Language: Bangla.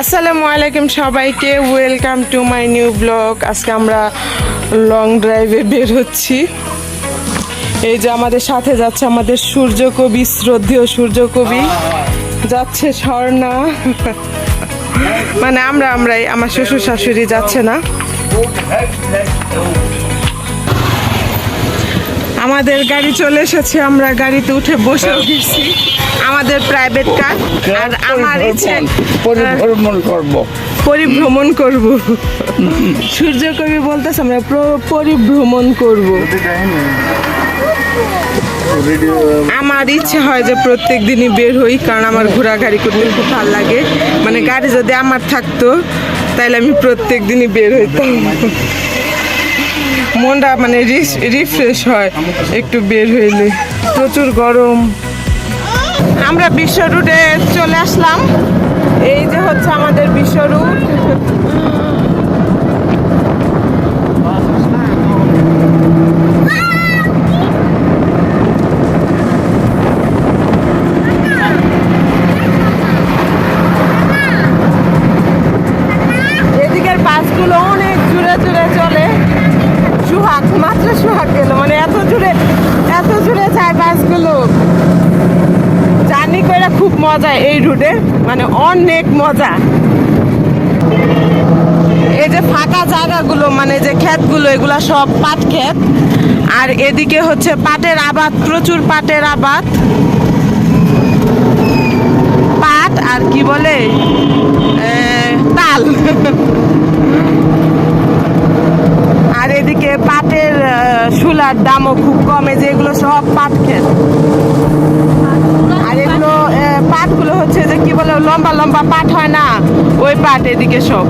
আসসালামু আলাইকুম সবাইকে welcome to my new blog আজকে আমরা লং ড্রাইভে বের হচ্ছি। এই যে আমাদের সাথে যাচ্ছে আমাদের সূর্য কবি শ্রদ্ধেয় সূর্য কবি যাচ্ছে স্বর্ণা। মানে আমরা আমরাই, আমার শ্বশুর শাশুড়ি যাচ্ছে না। আমাদের গাড়ি চলে এসেছে আমরা গাড়িতে উঠে বসে গেছি। আমাদের প্রাইভেট কার আর আমার ইচ্ছে পরিভ্রমণ করব। পরিভ্রমণ করব। সূর্য কবি বলতেছে আমরা পরিভ্রমণ করব। আমার ইচ্ছে হয় যে প্রত্যেক দিনই বের হই কারণ আমার ঘোরাঘুরি করতে খুব ভালো লাগে। মানে গাড়ি যদি আমার থাকতো তাহলে আমি প্রত্যেক দিনই বের হইতাম। মনটা মানে রিফ্রেশ হয় একটু বের হইলে। প্রচুর গরম। আমরা বিশ্ব রুটে চলে আসলাম। খুব মজা এই রুটে মানে অনেক মজা। এই যে ফাঁকা জায়গাগুলো মানে যে ক্ষেতগুলো, এগুলো সব পাট ক্ষেত। আর এদিকে হচ্ছে পাটের আবাদ, প্রচুর পাটের আবাদ। পাট আর কি বলে? তাল। আর এদিকে পাটের শুলার দামও খুব কমে যেগুলো সব পাট ক্ষেত আর এগুলো আহ, পাটগুলো হচ্ছে যে কি বলে লম্বা লম্বা পাট হয় না। ওই পাট এদিকে সব